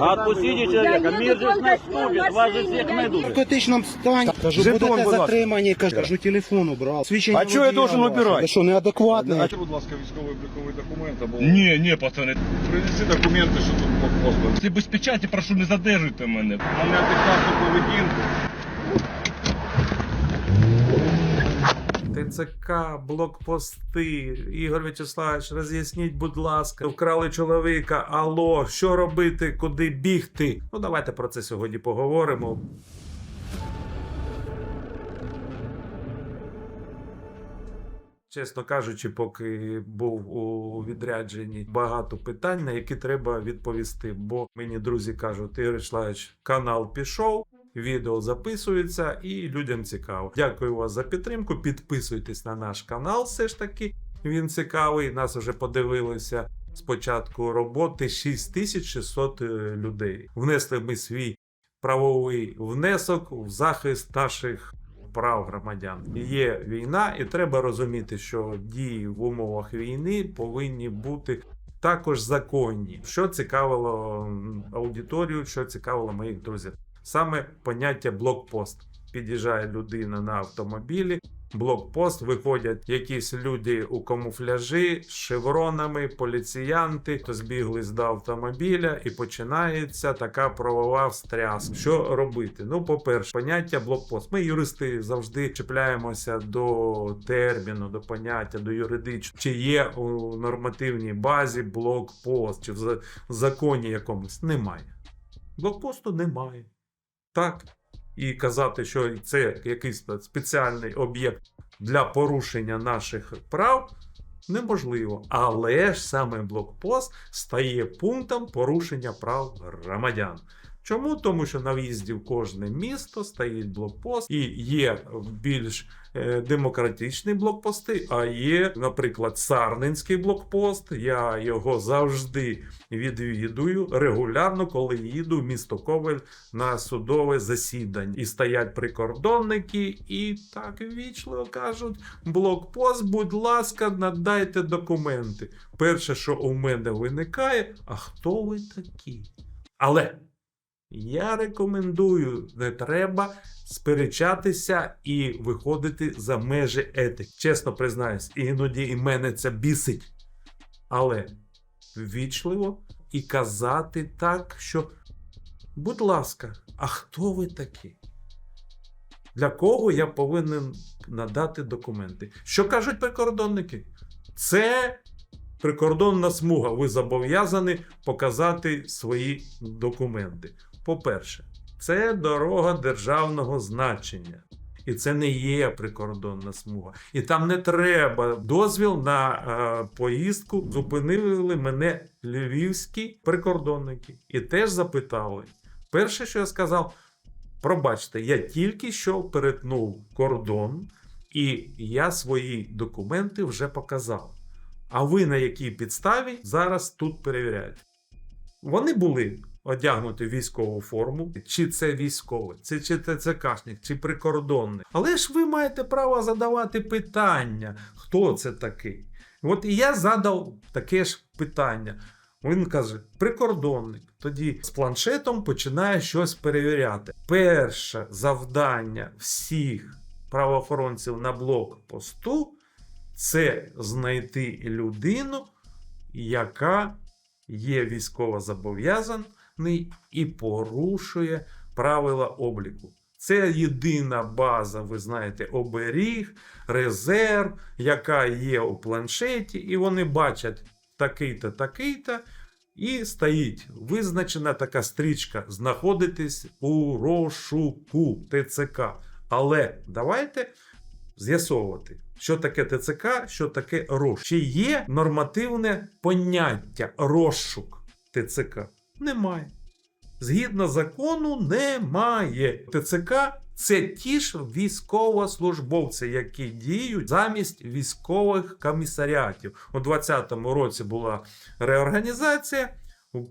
Отпустите человека, мир же наступит, вас же всех В найдут. критичному стані. Кажу, Жетон, будете будь ласка. затримані, кажу, кажу, телефон убрав. Свідчення А чого я водія должен ваше. убирати? Ви що, неадекватний? А будь ласка, військовий обліковий документ або Ні, ні, пацани. принеси документи, що тут блокпост. Ти без печаті, прошу, не задержуйте мене. На неадекватну поведінку. ТЦК, блокпости. Ігор Вячеславович, роз'ясніть, будь ласка, вкрали чоловіка. Алло, що робити, куди бігти? Ну, давайте про це сьогодні поговоримо. Чесно кажучи, поки був у відрядженні багато питань, на які треба відповісти. Бо мені друзі кажуть, Ігор Вячеславович, канал пішов. Відео записується і людям цікаво. Дякую вас за підтримку. Підписуйтесь на наш канал, все ж таки. Він цікавий. Нас вже подивилися з початку роботи 6600 е, людей. Внесли ми свій правовий внесок в захист наших прав громадян. Є війна, і треба розуміти, що дії в умовах війни повинні бути також законні. Що цікавило аудиторію, що цікавило моїх друзів. Саме поняття блокпост. Під'їжджає людина на автомобілі, блокпост, виходять якісь люди у камуфляжі з шевронами, поліціянти, хто збіглись до автомобіля, і починається така правова встряска. Що робити? Ну, по-перше, поняття блокпост. Ми, юристи, завжди чіпляємося до терміну, до поняття, до юридичного. Чи є у нормативній базі блокпост, чи в законі якомусь немає. Блокпосту немає. Так. І казати, що це якийсь спеціальний об'єкт для порушення наших прав неможливо. Але ж саме блокпост стає пунктом порушення прав громадян. Чому? Тому що на в'їзді в кожне місто стоїть блокпост, і є більш демократичні блокпости, а є, наприклад, Сарненський блокпост. Я його завжди відвідую регулярно, коли їду в місто Ковель на судове засідання. І стоять прикордонники, і так вічливо кажуть: блокпост, будь ласка, надайте документи. Перше, що у мене виникає, а хто ви такі? Але я рекомендую, не треба сперечатися і виходити за межі етики. Чесно признаюсь, іноді і мене це бісить. Але ввічливо і казати так, що, будь ласка, а хто ви такі? Для кого я повинен надати документи? Що кажуть прикордонники? Це прикордонна смуга. Ви зобов'язані показати свої документи. По-перше, це дорога державного значення. І це не є прикордонна смуга. І там не треба дозвіл на е, поїздку. Зупинили мене львівські прикордонники і теж запитали. Перше, що я сказав, пробачте, я тільки що перетнув кордон, і я свої документи вже показав. А ви на якій підставі зараз тут перевіряєте? Вони були одягнуті в військову форму, чи це військовий, чи, чи ТЦКшник, чи прикордонник. Але ж ви маєте право задавати питання, хто це такий. От і я задав таке ж питання. Він каже: прикордонник. Тоді з планшетом починає щось перевіряти. Перше завдання всіх правоохоронців на блокпосту це знайти людину, яка є військово зобов'язаний і порушує правила обліку. Це єдина база, ви знаєте, оберіг, резерв, яка є у планшеті, і вони бачать такий-то, такий-то, і стоїть визначена така стрічка знаходитись у розшуку ТЦК. Але давайте з'ясовувати, що таке ТЦК, що таке розшук. Чи є нормативне поняття розшук ТЦК? Немає. Згідно закону, немає. ТЦК це ті ж військовослужбовці, які діють замість військових комісаріатів. У 2020 році була реорганізація.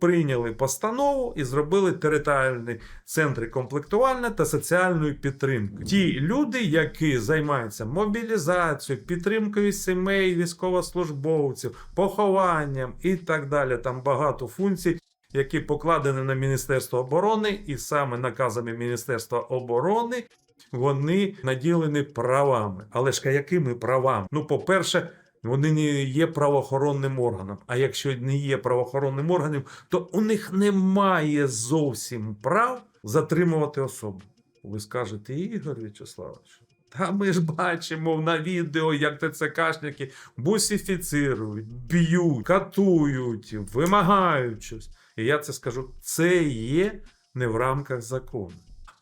Прийняли постанову і зробили територіальні центри комплектування та соціальної підтримки. Ті люди, які займаються мобілізацією, підтримкою сімей військовослужбовців, похованням і так далі. Там багато функцій. Які покладені на Міністерство оборони, і саме наказами Міністерства оборони вони наділені правами. Але ж якими правами? Ну, по-перше, вони не є правоохоронним органом. А якщо не є правоохоронним органом, то у них немає зовсім прав затримувати особу. Ви скажете, Ігор В'ячеславович, та ми ж бачимо на відео, як ТЦКшники бусифіцирують, б'ють, катують, вимагають щось. І я це скажу: це є не в рамках закону.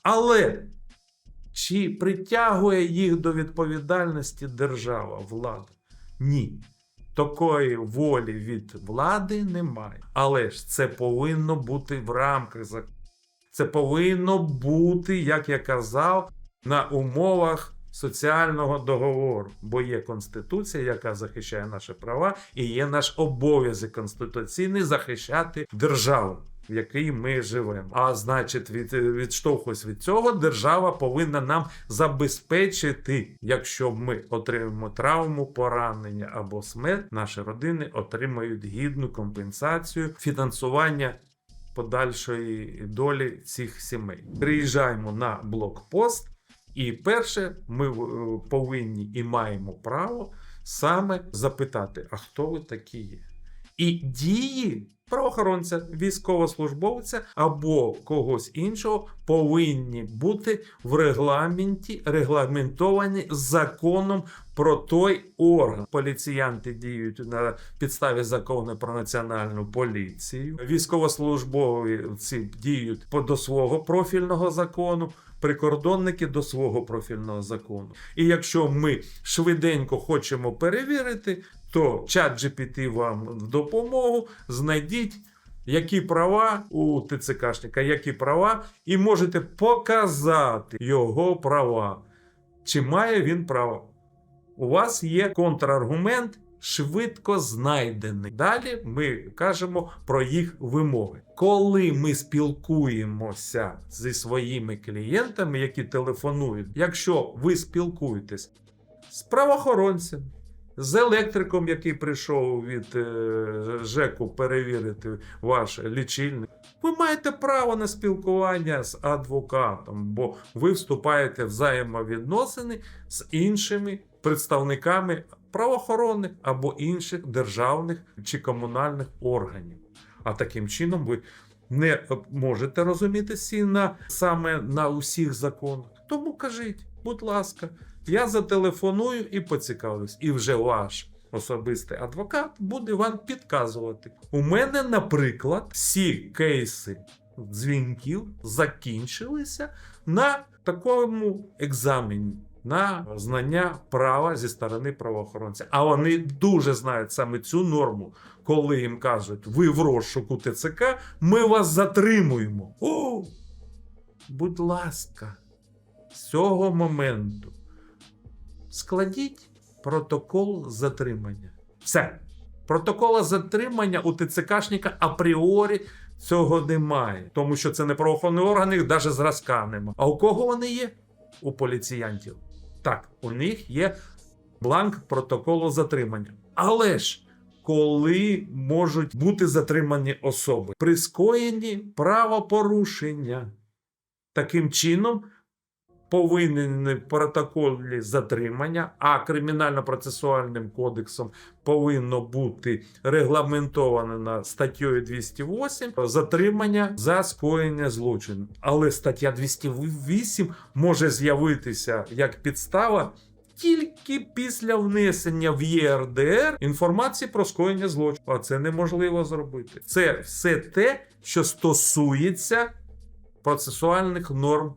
Але чи притягує їх до відповідальності держава, влада? Ні. Такої волі від влади немає. Але ж це повинно бути в рамках закону. Це повинно бути, як я казав, на умовах соціального договору. Бо є конституція, яка захищає наші права, і є наш обов'язок конституційний захищати державу. В якій ми живемо. А значить, від, відштовхуючись від цього, держава повинна нам забезпечити, якщо ми отримаємо травму, поранення або смерть, наші родини отримають гідну компенсацію фінансування подальшої долі цих сімей. Приїжджаємо на блокпост, і перше, ми е, повинні і маємо право саме запитати, а хто ви такі є? І дії правоохоронця, військовослужбовця або когось іншого повинні бути в регламенті, регламентовані законом про той орган. Поліціянти діють на підставі закону про національну поліцію. Військовослужбовці діють до свого профільного закону. Прикордонники до свого профільного закону. І якщо ми швиденько хочемо перевірити, то чат GPT вам в допомогу знайдіть, які права у ТЦКшника, які права, і можете показати його права. Чи має він право? У вас є контраргумент швидко знайдений. Далі ми кажемо про їх вимоги. Коли ми спілкуємося зі своїми клієнтами, які телефонують, якщо ви спілкуєтесь з правоохоронцем, з електриком, який прийшов від е, ЖЕКу перевірити ваш лічильник. Ви маєте право на спілкування з адвокатом, бо ви вступаєте в взаємовідносини з іншими представниками правоохоронних або інших державних чи комунальних органів. А таким чином ви не можете розумітися на саме на усіх законах. Тому кажіть, будь ласка, я зателефоную і поцікавлюсь, і вже ваш особистий адвокат буде вам підказувати. У мене, наприклад, всі кейси дзвінків закінчилися на такому екзамені. На знання права зі сторони правоохоронця. А вони дуже знають саме цю норму, коли їм кажуть, ви в розшуку ТЦК, ми вас затримуємо. О! Будь ласка, з цього моменту складіть протокол затримання. Все. Протокола затримання у ТЦКшника апріорі цього немає, тому що це не правоохоронні органи, їх навіть зразка нема. А у кого вони є? У поліціянтів. Так, у них є бланк протоколу затримання. Але ж коли можуть бути затримані особи при скоєнні правопорушення. Таким чином, повинен в протоколі затримання, а кримінально-процесуальним кодексом повинно бути регламентовано статтею 208 затримання за скоєння злочину. Але стаття 208 може з'явитися як підстава. Тільки після внесення в ЄРДР інформації про скоєння злочину. А це неможливо зробити. Це все те, що стосується процесуальних норм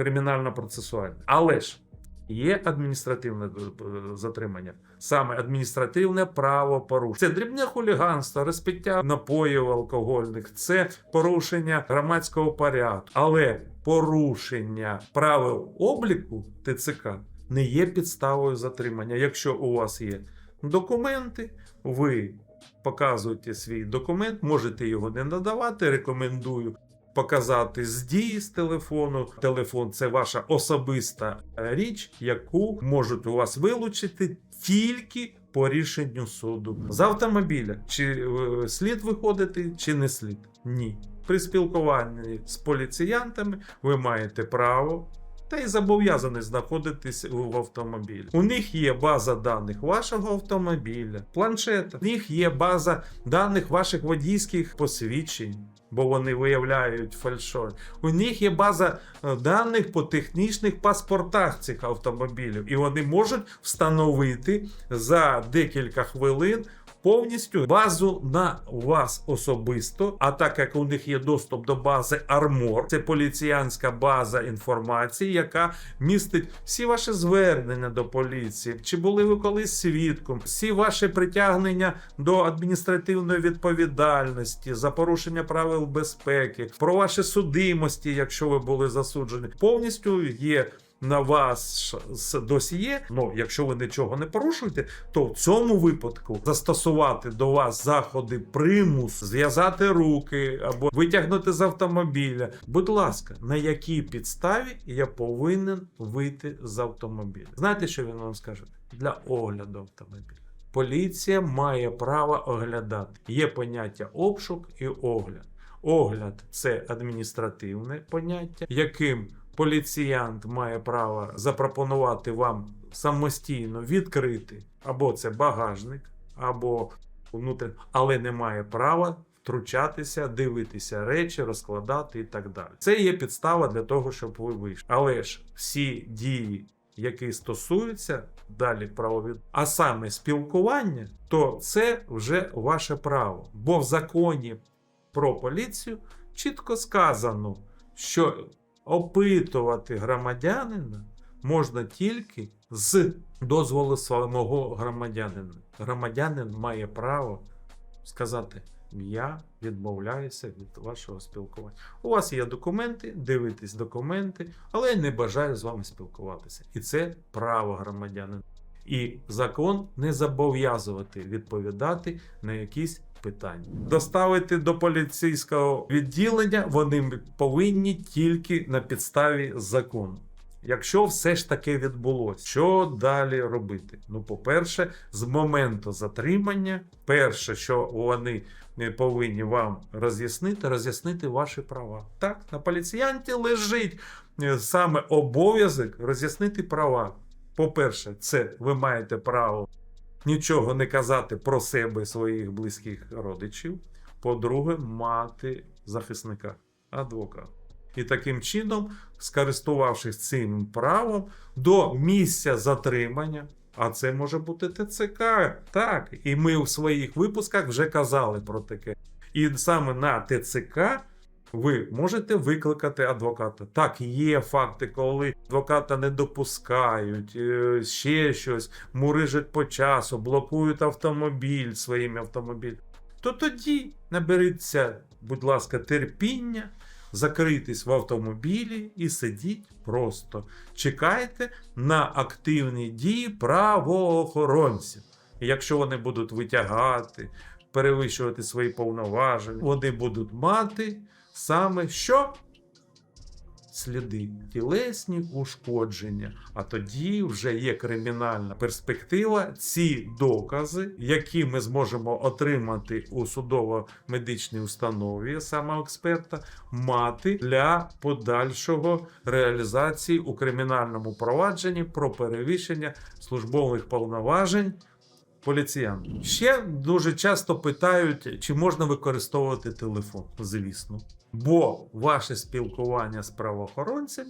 кримінально-процесуальних. Але ж є адміністративне е, затримання, саме адміністративне правопорушення. Це дрібне хуліганство, розпиття напоїв алкогольних, це порушення громадського порядку. Але порушення правил обліку ТЦК не є підставою затримання. Якщо у вас є документи, ви показуєте свій документ, можете його не надавати. Рекомендую показати з дії з телефону. Телефон це ваша особиста е, річ, яку можуть у вас вилучити тільки по рішенню суду. З автомобіля чи е, слід виходити, чи не слід? Ні. При спілкуванні з поліціянтами ви маєте право. Та й зобов'язані знаходитись в автомобілі. У них є база даних вашого автомобіля, планшета. У них є база даних ваших водійських посвідчень, бо вони виявляють фальшові. У них є база е, даних по технічних паспортах цих автомобілів, і вони можуть встановити за декілька хвилин. Повністю базу на вас особисто. А так як у них є доступ до бази Армор, це поліціянська база інформації, яка містить всі ваші звернення до поліції, чи були ви колись свідком, всі ваші притягнення до адміністративної відповідальності за порушення правил безпеки, про ваші судимості, якщо ви були засуджені, повністю є. На вас з досьє, ну якщо ви нічого не порушуєте, то в цьому випадку застосувати до вас заходи примус, зв'язати руки або витягнути з автомобіля. Будь ласка, на якій підставі я повинен вийти з автомобіля? Знаєте, що він вам скаже? Для огляду автомобіля. Поліція має право оглядати. Є поняття обшук і огляд. Огляд це адміністративне поняття, яким поліціянт має право запропонувати вам самостійно відкрити або це багажник, або внутрішній, але не має права втручатися, дивитися речі, розкладати і так далі. Це є підстава для того, щоб ви вийшли. Але ж всі дії, які стосуються далі правовід, а саме спілкування, то це вже ваше право. Бо в законі про поліцію чітко сказано, що опитувати громадянина можна тільки з дозволу самого громадянина. Громадянин має право сказати: Я відмовляюся від вашого спілкування. У вас є документи, дивитесь документи, але я не бажаю з вами спілкуватися. І це право громадянина. І закон не зобов'язувати відповідати на якісь питання. Доставити до поліцейського відділення вони повинні тільки на підставі закону. Якщо все ж таки відбулося, що далі робити? Ну, по-перше, з моменту затримання, перше, що вони повинні вам роз'яснити, роз'яснити ваші права. Так, на поліціянті лежить е, саме обов'язок роз'яснити права. По-перше, це ви маєте право нічого не казати про себе своїх близьких родичів. По-друге, мати захисника, адвоката. І таким чином, скористувавшись цим правом, до місця затримання, а це може бути ТЦК. Так, і ми у своїх випусках вже казали про таке. І саме на ТЦК ви можете викликати адвоката. Так, є факти, коли адвоката не допускають, е, ще щось, мурижать по часу, блокують автомобіль своїм автомобілем. То тоді наберіться, будь ласка, терпіння, закритись в автомобілі і сидіть просто. Чекайте на активні дії правоохоронців. Якщо вони будуть витягати, перевищувати свої повноваження, вони будуть мати саме що? Сліди, тілесні ушкодження. А тоді вже є кримінальна перспектива. Ці докази, які ми зможемо отримати у судово-медичній установі, саме експерта, мати для подальшого реалізації у кримінальному провадженні про перевищення службових повноважень поліціян. Ще дуже часто питають, чи можна використовувати телефон. Звісно. Бо ваше спілкування з правоохоронцем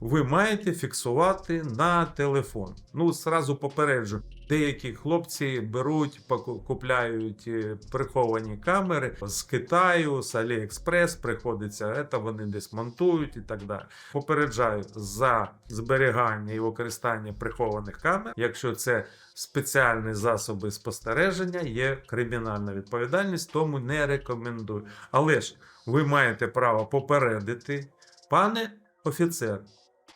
ви маєте фіксувати на телефон. Ну, зразу попереджу. Деякі хлопці беруть, купляють е, приховані камери з Китаю, з Аліекспрес, приходиться, це вони десь монтують і так далі. Попереджаю за зберігання і використання прихованих камер, якщо це спеціальні засоби спостереження, є кримінальна відповідальність, тому не рекомендую. Але ж ви маєте право попередити, пане офіцер,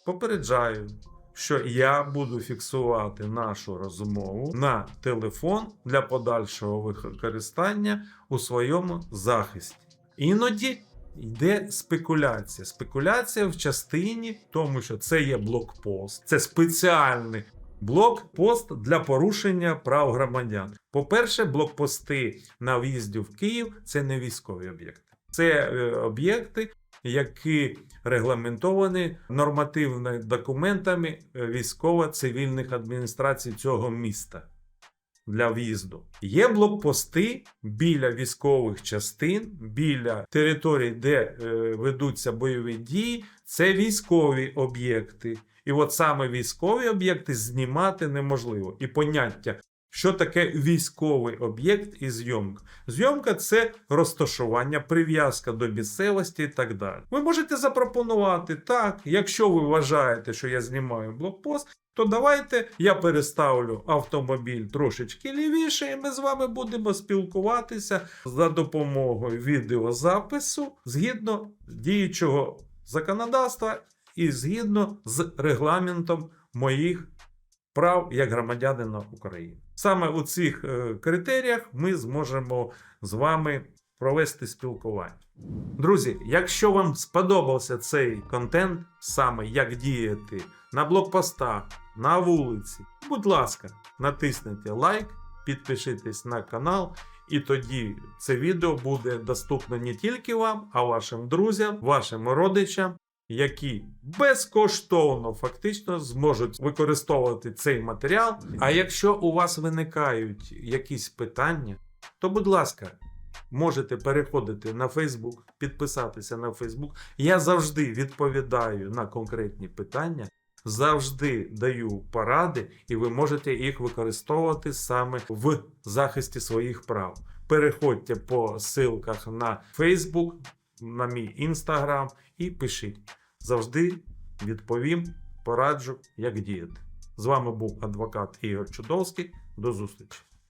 попереджаю, що я буду фіксувати нашу розмову на телефон для подальшого використання у своєму захисті. Іноді йде спекуляція. Спекуляція в частині, тому що це є блокпост, це спеціальний Блокпост для порушення прав громадян. По-перше, блокпости на в'їзді в Київ це не військові об'єкти. Це е, об'єкти, які регламентовані нормативними документами е, військово-цивільних адміністрацій цього міста для в'їзду. Є блокпости біля військових частин, біля територій, де е, ведуться бойові дії. Це військові об'єкти. І от саме військові об'єкти знімати неможливо. І поняття, що таке військовий об'єкт і зйомка. Зйомка це розташування, прив'язка до місцевості і так далі. Ви можете запропонувати так, якщо ви вважаєте, що я знімаю блокпост, то давайте я переставлю автомобіль трошечки лівіше, і ми з вами будемо спілкуватися за допомогою відеозапису згідно діючого законодавства і згідно з регламентом моїх прав як громадянина України. Саме у цих е, критеріях ми зможемо з вами провести спілкування. Друзі, якщо вам сподобався цей контент, саме як діяти на блокпостах, на вулиці, будь ласка, натисніть лайк, підпишитесь на канал, і тоді це відео буде доступно не тільки вам, а вашим друзям, вашим родичам, які безкоштовно фактично зможуть використовувати цей матеріал. А якщо у вас виникають якісь питання, то будь ласка, можете переходити на Facebook, підписатися на Facebook. Я завжди відповідаю на конкретні питання, завжди даю поради, і ви можете їх використовувати саме в захисті своїх прав. Переходьте по ссылках на Facebook, на мій Instagram і пишіть. Завжди відповім, пораджу, як діяти. З вами був адвокат Ігор Чудовський. До зустрічі!